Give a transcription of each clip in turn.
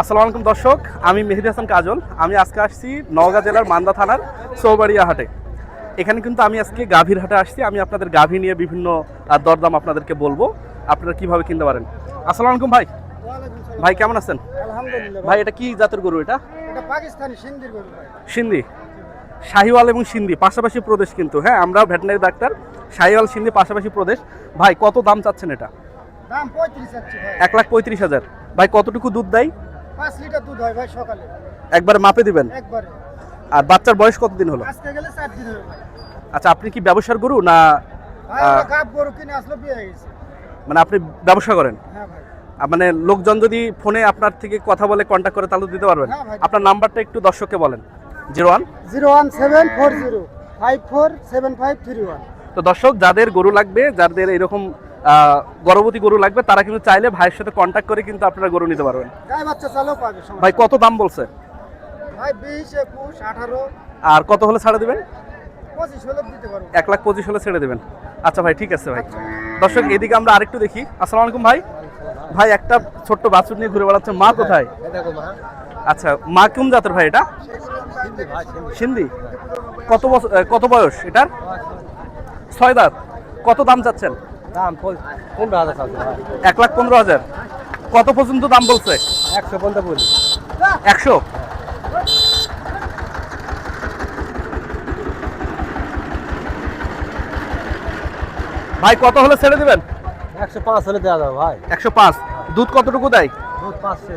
আসসালামু আলাইকুম দর্শক আমি মেহেদি হাসান কাজল। আমি আজকে আসছি নওগাঁ জেলার মান্দা থানার চৌবাড়িয়া হাটে এখানে কিন্তু আমি আজকে গাভীর হাটে আসছি। আমি আপনাদের গাভী নিয়ে বিভিন্ন দরদাম আপনাদেরকে বলব। আপনারা কীভাবে কিনতে পারেন? আসসালামু আলাইকুম ভাই। ভাই কেমন আছেন? ভাই এটা কি জাতের গরু এটা? সিন্ধি শাহিওয়াল এবং সিন্ধি পাশাপাশি প্রদেশ কিন্তু। হ্যাঁ আমরাও ভেটেনারি ডাক্তার শাহিওয়াল সিন্ধি পাশাপাশি প্রদেশ। ভাই কত দাম চাচ্ছেন এটা? এক লাখ পঁয়ত্রিশ হাজার। ভাই কতটুকু দুধ দেয়? পাঁচ লিটার দুধ হয় ভাই সকালে। একবার মাপে দিবেন? একবারে। আর বাচ্চার বয়স কতদিন হলো? আজকে গেলে চার দিন ভাই। আচ্ছা আপনি কি ব্যবসার গরু না গাব গরু কিনে আসলো বিয়ে গেছে। মানে আপনি ব্যবসা করেন? হ্যাঁ ভাই। মানে লোকজন যদি ফোনে আপনার থেকে কথা বলে কন্ট্যাক্ট করে তাহলে দিতে পারবেন। হ্যাঁ আপনার নাম্বারটা একটু দর্শককে বলেন। Zero one? Zero one seven four zero five four seven five three one. তো দর্শক যাদের গরু লাগবে যাদের এরকম গর্ভবতী গরু লাগবে তারা কিন্তু চাইলে ভাইয়ের সাথে কন্ট্যাক্ট করে কিন্তু আপনারা গরু নিতে পারবেন। গায়ে বাচ্চা চালেও পাবে সমস্যা ভাই কত দাম বলছে? ভাই বিশ একুশ আঠারো। আর কত হলে ছাড়ে দিবেন? পঁচিশ হলে দিতে পারব। এক লাখ পঁচিশ হলে ছেড়ে দেবেন। আচ্ছা ভাই ঠিক আছে ভাই। দর্শক এদিকে আমরা আরেকটু দেখি। আসসালামু আলাইকুম ভাই। ভাই একটা ছোট্ট বাছুর নিয়ে ঘুরে বেড়াচ্ছে। মা কোথায়? আচ্ছা মা কোন জাতের ভাই এটা? সিন্ধি কত বছর কত বয়স এটার? ছয় দাঁত। কত দাম চাচ্ছেন? দাম পনেরো হাজার এক লাখ পনেরো হাজার। কত পর্যন্ত দাম বলছে? একশো পর্যন্ত বলি। একশো? ভাই কত হলে ছেড়ে দিবেন? একশো পাঁচ হলে দেওয়া যাবে ভাই। একশো পাঁচ। দুধ কতটুকু দেয়? দুধ পাঁচশো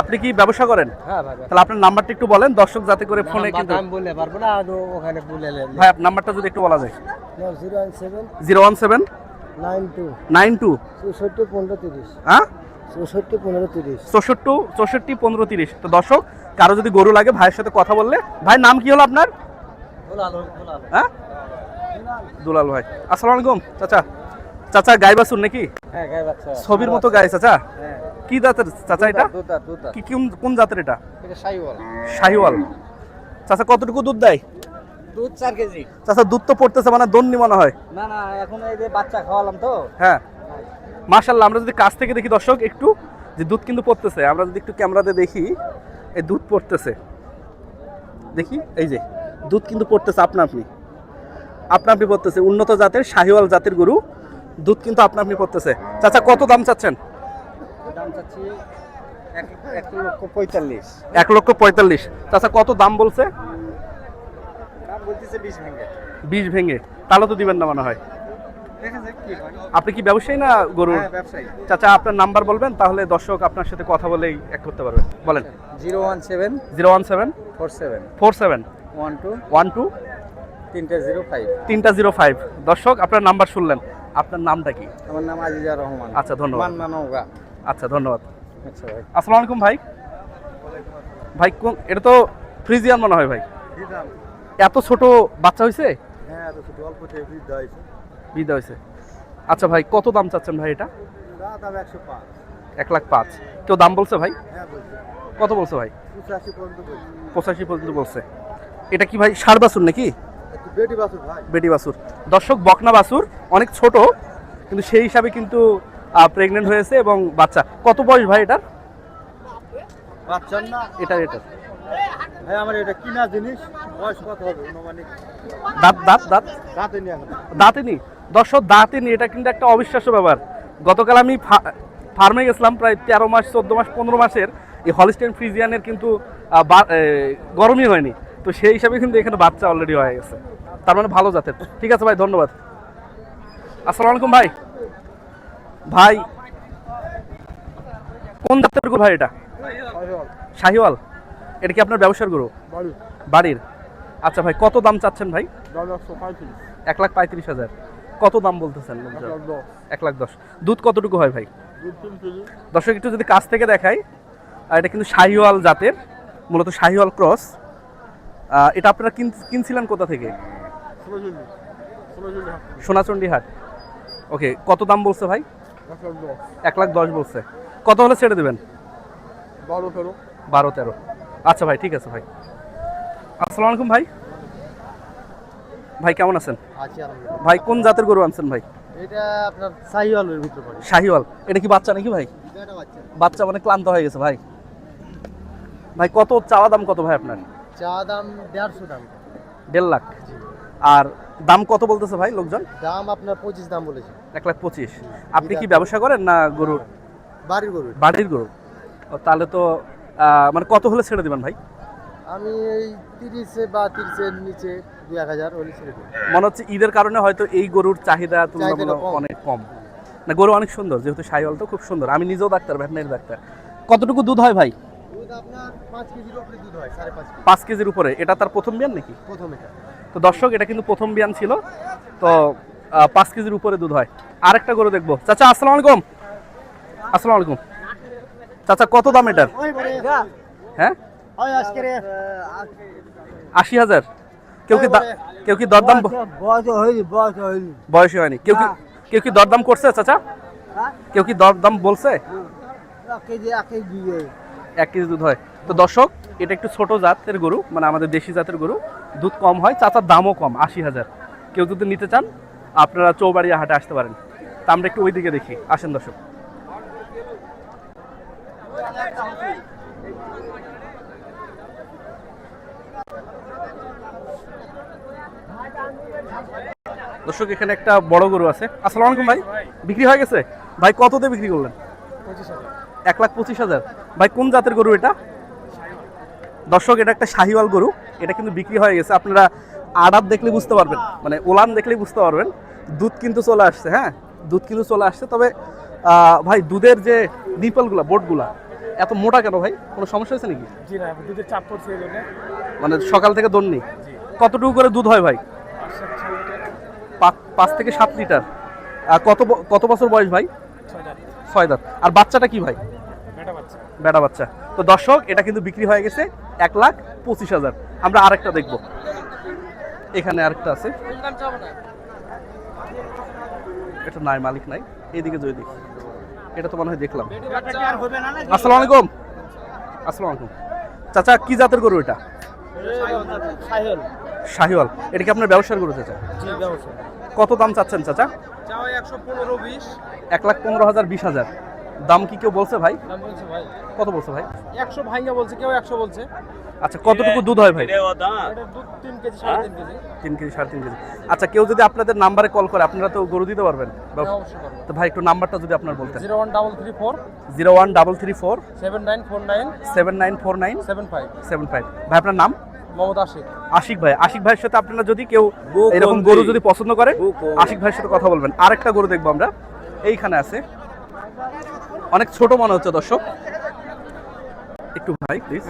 আপনি কি ব্যবসা করেন? হ্যাঁ ভাই তাহলে আপনার নাম্বারটা একটু বলেন দর্শক যাতে করে ফোনে কিন্তু আমি বলতে পারব না ওখানে বলে ভাই আপনার নাম্বারটা যদি একটু বলা যায়। Zero one seven zero one seven nine two. চৌষট্টি পনেরো তিরিশ। হ্যাঁ? চৌষট্টি পনেরো তিরিশ। চৌষট্টি চৌষট্টি পনেরো তিরিশ। তো দর্শক কারও যদি গরু লাগে ভাইয়ের সাথে কথা বললে। ভাই নাম কি হলো আপনার? হ্যাঁ? দুলাল ভাই। আসসালামু আলাইকুম চাচা। চাচা গাই বাসুর নাকি? হ্যাঁ ছবির মতো গাই চাচা? হ্যাঁ। কি জাতের চাচা এটা? কি কোন কোন জাতের এটা? এটা শাহিওয়াল। চাচা কতটুকু দুধ দেয়? দুধ চার কেজি। চাচা দুধ তো পড়তেছে মানে দন্নি মনে হয়। না না এখন এই যে বাচ্চা খাওয়ালাম তো। হ্যাঁ। মাশাল্লাহ আমরা যদি কাছ থেকে দেখি দর্শক একটু যে দুধ কিন্তু পড়তেছে আমরা যদি একটু ক্যামেরাতে দেখি এই দুধ পড়তেছে। দেখি এই যে দুধ কিন্তু পড়তেছে আপনা আপনি। আপনা আপনি পড়তেছে উন্নত জাতের শাহিওয়াল জাতের গরু দুধ কিন্তু আপনা আপনি পড়তেছে। চাচা কত দাম চাচ্ছেন? দাম চাচ্ছি এক লক্ষ পঁয়তাল্লিশ। এক লক্ষ পঁয়তাল্লিশ। চাচা কত দাম বলছে? বলতেছে বিশ ভেঙে। বিষ ভেঙে। তাহলে তো দিবেন না মনে হয়। আপনি কি ব্যবসায়ী না গরু হ্যাঁ চাচা আপনার নাম্বার বলবেন তাহলে দর্শক আপনার সাথে কথা বলেই এক করতে পারবে। বলেন। Zero one seven zero one seven four seven four seven one two one two তিনটে জিরো ফাইভ। তিনটা জিরো ফাইভ। দর্শক আপনার নাম্বার শুনলেন। আপনার নামটা কি? আমার নাম আজিজা রহমান। আচ্ছা ধন্যবাদ। আচ্ছা ধন্যবাদ। আচ্ছা ভাই। আসসালামু আলাইকুম ভাই। ভাই কোন এটা তো ফ্রিজিয়ান মনে হয় ভাই। এত ছোট বাচ্চা হয়েছে হ্যাঁ এত ছোট বৃদ্ধ হয়েছে হয়েছে আচ্ছা ভাই কত দাম চাচ্ছেন ভাই এটা? দাম একশো পাঁচ। এক লাখ পাঁচ। কেউ দাম বলছে ভাই? হ্যাঁ কত বলছে ভাই? পঁচাশি পর্যন্ত বলছে। এটা কি ভাই ষাট বাছুর নাকি? বেটি বাসুর দর্শক বকনা বাছুর অনেক ছোট কিন্তু সেই হিসাবে কিন্তু প্রেগনেন্ট হয়েছে এবং বাচ্চা। কত বয়স ভাই এটার? বাচ্চার না। এটা এটার। ভাই আমার এটা কিনা জিনিস বয়স কত হবে? অনুমানিক। দাঁত দাঁত দাঁত? রাতে নিয়ে এখন দাঁতেনি দর্শক দাঁতেনি এটা কিন্তু একটা অবিশ্বাস্য ব্যাপার। গতকাল আমি ফার্মে গেছিলাম প্রায় তেরো মাস চোদ্দ মাস পনেরো মাসের। এই হলিস্টেন ফ্রিজিয়ানের কিন্তু গরমই হয়নি। তো সেই হিসাবে কিন্তু এখানে বাচ্চা অলরেডি হয়ে গেছে। তার মানে ভালো জাতের। ঠিক আছে ভাই ধন্যবাদ। আসসালামু আলাইকুম ভাই। ভাই কোন জাতের ভাই এটা? শাহিওয়াল? এটা কি আপনার ব্যবসার গরু? বাড়ির। আচ্ছা ভাই কত দাম চাচ্ছেন ভাই? এক লাখ পঁয়ত্রিশ হাজার। কত দাম বলতেছেন এক লাখ দশ। দুধ কতটুকু হয় ভাই? দর্শক একটু যদি কাছ থেকে দেখাই আর এটা কিন্তু শাহিওয়াল জাতের মূলত শাহিওয়াল ক্রস। এটা আপনারা কিন- কিনছিলেন কোথা থেকে? সোনাচন্ডী হাট। ওকে কত দাম বলছে ভাই? এক লাখ দশ। এক লাখ দশ বলছে। কত হলে ছেড়ে দেবেন? বারো তেরো। বারো তেরো। আচ্ছা ভাই ঠিক আছে ভাই। আসসালামু আলাইকুম ভাই। ভাই কেমন আছেন? ভাই কোন জাতের গরু আনছেন ভাই? এটা আপনার ভিতরে পড়ে। শাহিওয়াল। এটা কি বাচ্চা নাকি ভাই? বাচ্চা। মানে ক্লান্ত হয়ে গেছে ভাই। ভাই কত চাওয়া দাম কত ভাই আপনার? চা দাম দেড়শো দাম। দেড় লাখ। আর দাম কত বলতেছে ভাই লোকজন? দাম আপনার পঁচিশ দাম বলেছে। এক লাখ পঁচিশ। আপনি কি ব্যবসা করেন না গরুর? বাড়ির গরু। বাড়ির গরু। তাহলে তো মানে কত হলে ছেড়ে দিবেন ভাই? আমি এই তিরিশে বা তিরিশের নিচে দু এক হাজার হলে ছেড়ে দেবো। মনে হচ্ছে ঈদের কারণে হয়তো এই গরুর চাহিদা তুলনামূলক। অনেক কম। না গরু অনেক সুন্দর যেহেতু সাইওয়াল তো খুব সুন্দর। আমি নিজেও ডাক্তার ভেটেনারি ডাক্তার। কতটুকু দুধ হয় ভাই? আপনার পাঁচ কেজির উপরে দুধ হয় সাড়ে পাঁচ পাঁচ কেজির উপরে। এটা তার প্রথম বিয়ান নাকি? প্রথম এটা। তো দর্শক এটা কিন্তু প্রথম বিয়ান ছিল। তো পাঁচ কেজির উপরে দুধ হয়। আরেকটা গরু দেখব। চাচা আসসালামু আলাইকুম। আসসালামু আলাইকুম। চাচা কত দাম এটার? হ্যাঁ? আশি হাজার। কেউ কি কেউ কি দরদাম বয়স হয়নি কেউ কি কেউ কি দরদাম করছে চাচা? কেউ কি দরদাম বলছে? কেজি এক কেজি দুধ হয়। তো দর্শক এটা একটু ছোট জাতের গরু মানে আমাদের দেশি জাতের গরু। দুধ কম হয় চাচার দামও কম আশি হাজার। কেউ যদি নিতে চান আপনারা চৌবাড়িয়া হাটে আসতে পারেন। তা আমরা একটু ওইদিকে দেখি। আসেন দর্শক। দর্শক এখানে একটা বড় গরু আছে। আসসালামু আলাইকুম ভাই। বিক্রি হয়ে গেছে? ভাই কত দিয়ে বিক্রি করলেন? এক লাখ পঁচিশ হাজার। ভাই কোন জাতের গরু এটা? দর্শক এটা একটা শাহিওয়াল গরু। এটা কিন্তু বিক্রি হয়ে গেছে। আপনারা আড়াত দেখলে বুঝতে পারবেন। মানে ওলান দেখলে বুঝতে পারবেন। দুধ কিন্তু চলে আসছে হ্যাঁ? দুধ কিন্তু চলে আসছে। তবে আহ, ভাই দুধের যে নিপলগুলা বোটগুলা এত মোটা কেন ভাই? কোনো সমস্যা হয়েছে নাকি? জি না দুধের চাপ পড়ছে মানে সকাল থেকে দৌড় নেই কতটুকু করে দুধ হয় ভাই? পাঁচ- থেকে সাত লিটার। আর কত ব- কত বছর বয়স ভাই? ছয় দাঁত। আর বাচ্চাটা কি ভাই? বেটা বাচ্চা। তো দর্শক এটা কিন্তু বিক্রি হয়ে গেছে এক লাখ পঁচিশ হাজার। আমরা আরেকটা দেখব। এখানে আরেকটা আছে। এটা নাই মালিক নাই। এইদিকে যদি দেখি। এটা তো মনে হয় দেখলাম। আসসালামু আলাইকুম। আসসালামু আলাইকুম। চাচা কি জাতের গরু এটা? শাহিওয়াল এটা কি আপনার ব্যবসার গরু চাচা? কত দাম চাচ্ছেন চাচা? একশো পনেরো বিশ। এক লাখ পনেরো হাজার বিশ হাজার। দাম কি কেউ বলছে ভাই? বলছে ভাই। কত বলছে ভাই? একশো ভাঙ্গা বলছে কেউ একশো বলছে। আচ্ছা কতটুকু দুধ হয় ভাই? দুধ তিন কেজি সাড়ে তিন কেজি। তিন কেজি সাড়ে তিন কেজি। আচ্ছা কেউ যদি আপনাদের নাম্বারে কল করে আপনারা তো গরু দিতে পারবেন? হ্যাঁ, তো ভাই একটু নাম্বারটা যদি আপনার বলতেন। Zero one double three four. Zero one double three four. Seven nine four nine. Seven nine four nine. Seven five. Seven five. ভাই আপনার নাম? মোহাম্মদ আশিক। আশিক ভাই আশিক ভাইয়ের সাথে আপনারা যদি কেউ এরকম গরু যদি পছন্দ করেন আশিক ভাইয়ের সাথে কথা বলবেন। আরেকটা গরু দেখব আমরা। এইখানে আছে। অনেক ছোট মনে হচ্ছে দর্শক। একটু ভাই প্লিজ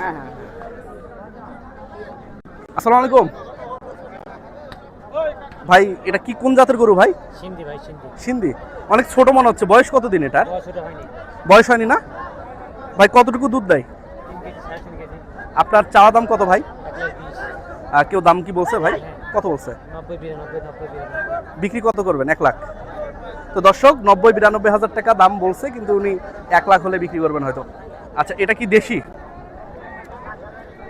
আসসালামু আলাইকুম। ভাই এটা কি কোন জাতের গরু ভাই? সিন্ধি ভাই সিন্ধি। সিন্ধি। অনেক ছোট মনে হচ্ছে। বয়স কতদিন এটার? বয়সটা বয়স হয়নি না? ভাই কতটুকু দুধ দেয়? আপনার চাওয়া দাম কত ভাই? কেউ দাম কি বলছে ভাই? কত বলছে? বিক্রি কত করবেন? এক লাখ। তো দর্শক নব্বই বিরানব্বই হাজার টাকা দাম বলছে কিন্তু উনি এক লাখ হলে বিক্রি করবেন হয়তো। আচ্ছা এটা কি দেশি?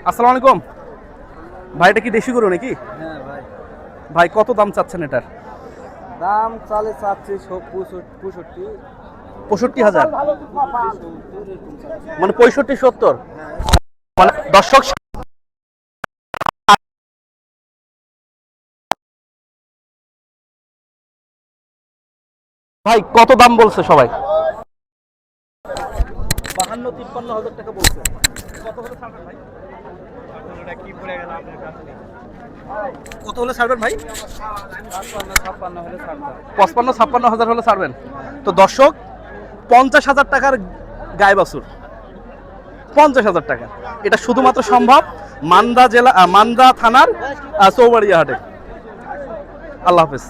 আসসালামু আলাইকুম। ভাই এটা কি দেশি গরু নাকি? হ্যাঁ ভাই। ভাই কত দাম চাচ্ছেন এটার? দাম চালে চাচ্ছে পঁয়ষট্টি পঁয়ষট্টি। হাজার। মানে পঁয়ষট্টি সত্তর? মানে দর্শক ভাই কত দাম বলছে সবাই? বাহান্ন তিপ্পান্ন হাজার টাকা বলছে। কত হলে ছাড়বেন ভাই? কি পড়ে গেল আপনার কাছে কত হলে ছাড়বেন ভাই? ছাপ্পান্ন ছাপ্পান্ন হলে ছাড়তাম পঁচপান্ন ছাপ্পান্ন হাজার হলে ছাড়বেন তো দর্শক পঞ্চাশ হাজার টাকার গায়ে বাছুর। পঞ্চাশ হাজার টাকা। এটা শুধুমাত্র সম্ভব মান্দা জেলা মান্দা থানার চৌবাড়িয়া হাটে আল্লাহ হাফেজ।